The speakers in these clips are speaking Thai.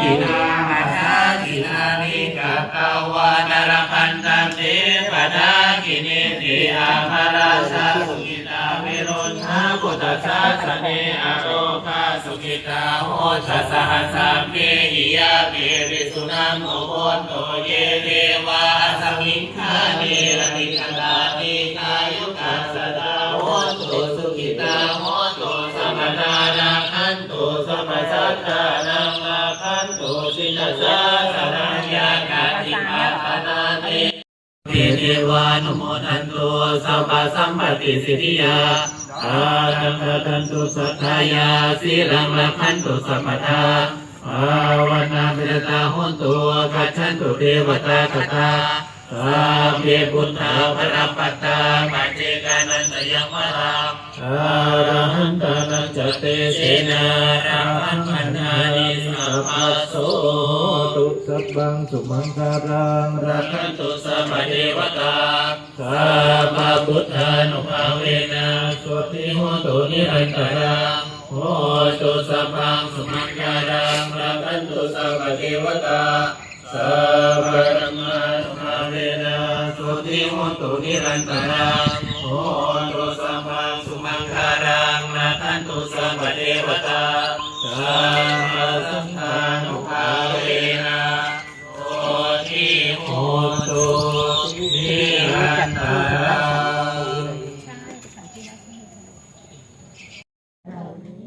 กินาหัตถากินานิกะตาวานรคันตันเตปะทากินิติอาภาราชาสุกิตาวิรุณหาพุทธชาสเนอโรคาสุกิตาโหชสหัสสะเมหิยาเมริสุนังโอโพโตเยเทวาสมิงคาเนรติคตา สมัสสัตตานังอาคันตุสินสาสนัญญากาติมาตนาเตติเทวานุโมทันตุสัพพะสัมปติสิทธิยาอาทังทันตุสัทธายาสิรังละขันตุสัพพทาอาวันนามิตาหุนตุกัจฉันตุเทวตากตาอาเมพุทธาพระปัตตาปั ตยังวรังอารหันตนัจเตเสนาราพันพันนานิสัพพโสตุสัพพังสุมังคารังรักขันตุสัมาเทวตาสัพพะพุทธานุภาเวนะสวติโหตุนิรันตรังโหตุสัพพังสุมังคารังรักขันตุสัมาเทวตาสัพพะธรรมานุภาเวนะสวติโหตุนิรันตรังโห งสุมังคารังรักขันตุสัมมาเทวตาสัพพะสังฆานุภาเวนะโอทิโหตุนิรันตรัง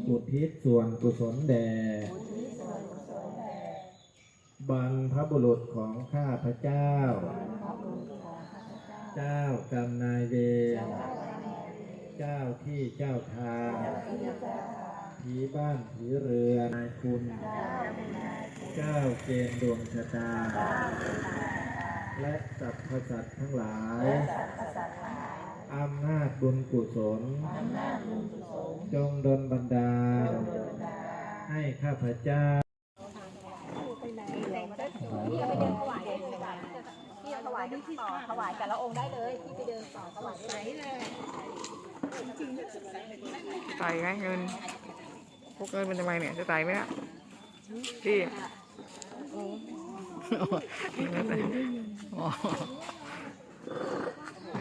อุทิศส่วนกุศลแด่บรรพบุรุษของข้าพระเจ้า เจ้ากรรมนายเวร เจ้าที่เจ้าทางผีบ้านผีเรือนนายคุณ เจ้าเกณฑ์ดวงชะตา และสรรพสัตว์ทั้งหลายอำนาจบุญกุศล จงดลบันดาลให้ข้าพเจ้าพี่เอาไปเดินถวายเลยพี่เอาถวายต่อถวายแต่ละองค์ได้เลยพี่ไปเดินต่อถวายได้เลย ใส่ไงเงินพวกเงินมันทำไมเนี่ยจะใส่ไหมเนี่ยพี่อ๋อ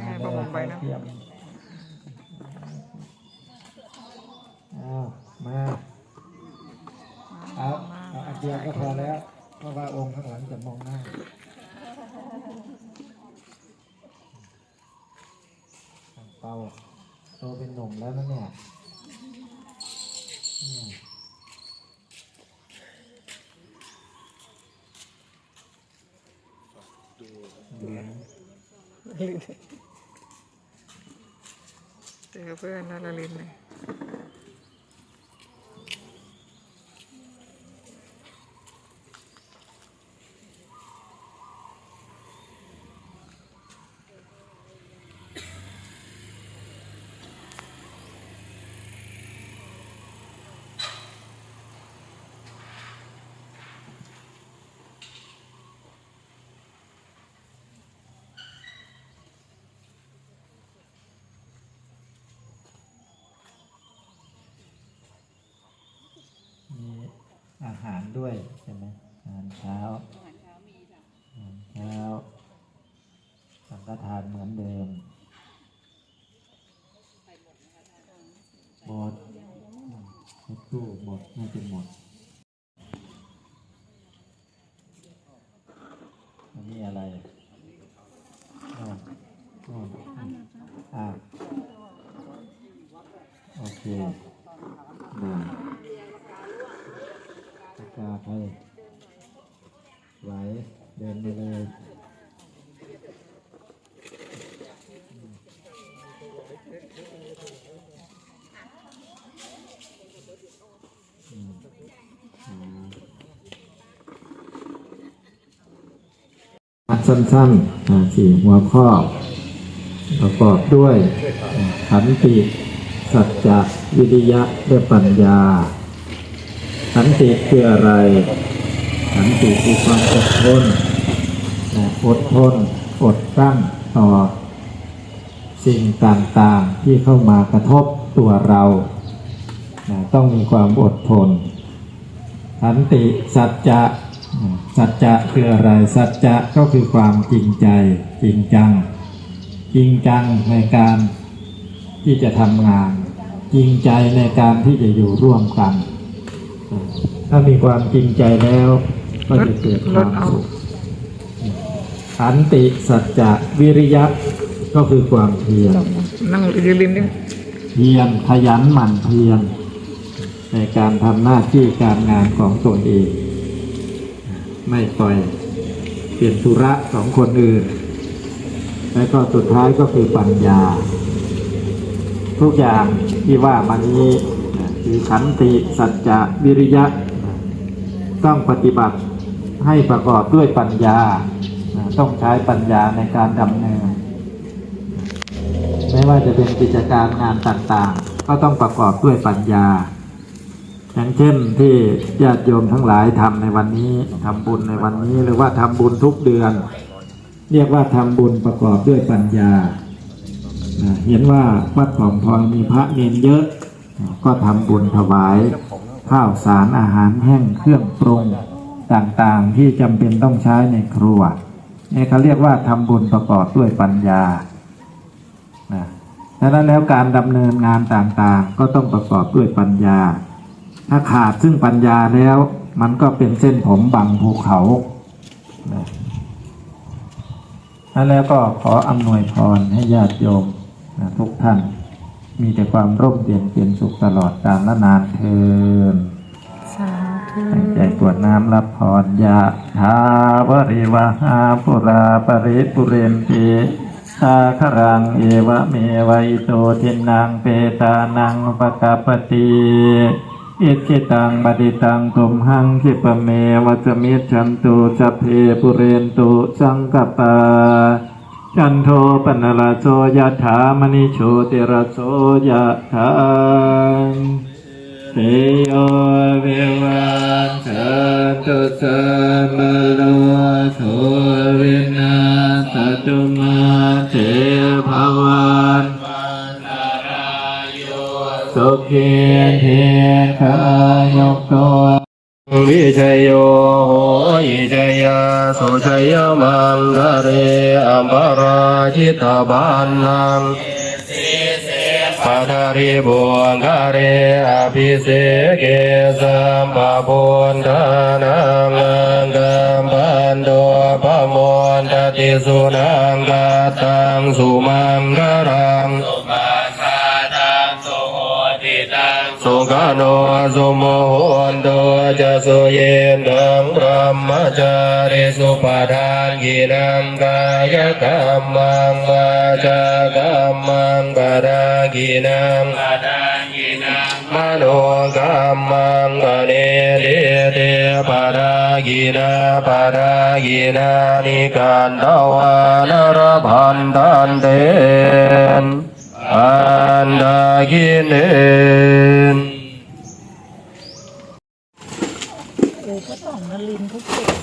ให้ประมงไปนะเอามาเอาเอาอันเดียวก็พอแล้ว เพราะว่าองค์ข้างหลังจะมองหน้าเป่า โตเป็นหนุ่มแล้วนะเนี่ยอืมดูเจอเพื่อนนาราลินเลย มีอาหารด้วยใช่ไหมอาหารเช้าอาหารเช้ามีค่ะอาหารเช้าสังฆทานเหมือนเดิมหมดรถตู้หมดน่าจะหมดอันนี้อะไรโน่นโน่นอ่าโอเค สั้นๆสี่หัวข้อ ประกอบด้วยขันติ สัจจะวิริยะและปัญญา ขันติคืออะไร ขันติคือความอดทนอดทนอดกลั้นต่อ สิ่งต่างๆที่เข้ามากระทบตัวเรา ต้องมีความอดทนขันติสัจจะ สัจจะคืออะไร สัจจะก็คือความจริงใจจริงจัง จริงจังในการที่จะทำงาน จริงใจในการที่จะอยู่ร่วมกัน ถ้ามีความจริงใจแล้ว ก็จะเกิดความสุขขันติสัจจะวิริยะก็คือความเพียรนั่งยืนริมนี่เพียรขยันหมั่นเพียรในการทำหน้าที่การงานของตนเอง ไม่ปล่อยเปลี่ยนธุระของคนอื่น และก็สุดท้ายก็คือปัญญา ทุกอย่างที่ว่ามานี้คือขันติสัจจะวิริยะ ต้องปฏิบัติให้ประกอบด้วยปัญญา ต้องใช้ปัญญาในการดำเนินไม่ว่าจะเป็นกิจการงานต่างๆ ก็ต้องประกอบด้วยปัญญา อย่างเช่นที่ญาติโยมทั้งหลายทำในวันนี้ทำบุญในวันนี้หรือว่าทำบุญทุกเดือน เรียกว่าทำบุญประกอบด้วยปัญญา เห็นว่าวัดของพลอมีพระเนนเยอะ ก็ทำบุญถวาย ข้าวสารอาหารแห้งเครื่องปรุงต่างๆที่จำเป็นต้องใช้ในครัวนี่เขาเรียกว่าทำบุญประกอบด้วยปัญญานะดังนั้นแล้วการดำเนินงานต่างๆ ก็ต้องประกอบด้วยปัญญา ถ้าขาดซึ่งปัญญาแล้ว มันก็เป็นเส้นผมบังภูเขานะนั้นแล้วก็ขออำนวยพรให้ญาติโยมนะทุกท่าน มีแต่ความร่มเย็นเป็นสุขตลอดกาลและนานเทินสาธุตั้งใจกรวดน้ำรับพรยะทาวริวหาปุราปริปุเรนติสาครังเอวะเมวัยโตทินังเปตานังปะกาปติ อิจิตังบดิตังตุมหังคิปะเมวัจมิจฉันตุจัพเพปุเรนตุสังกปาจันโทปนราโสยะถามณิโชติระโสยะถาเต วิชัยโยโหยิชยาสุชัยมังกะเรอัมปราชิตาบานังปัทาริบุญกะเรอภิเสเกสัมปะปุณธานังอังกัมปันโตปะโมนตติสุนังกาตังสุมังกะรัง สุขโนสุโมโหนโตจะสุเยนดังพระมจาริสุปทานกินังกายกรรมังวาจากรรมังปดากินังมโนกรรมังกเนเดเดปดากินาปดากินานิการตวานรพันตันเตนอันดากินเน เออก็สองน ลินเขาเก่ง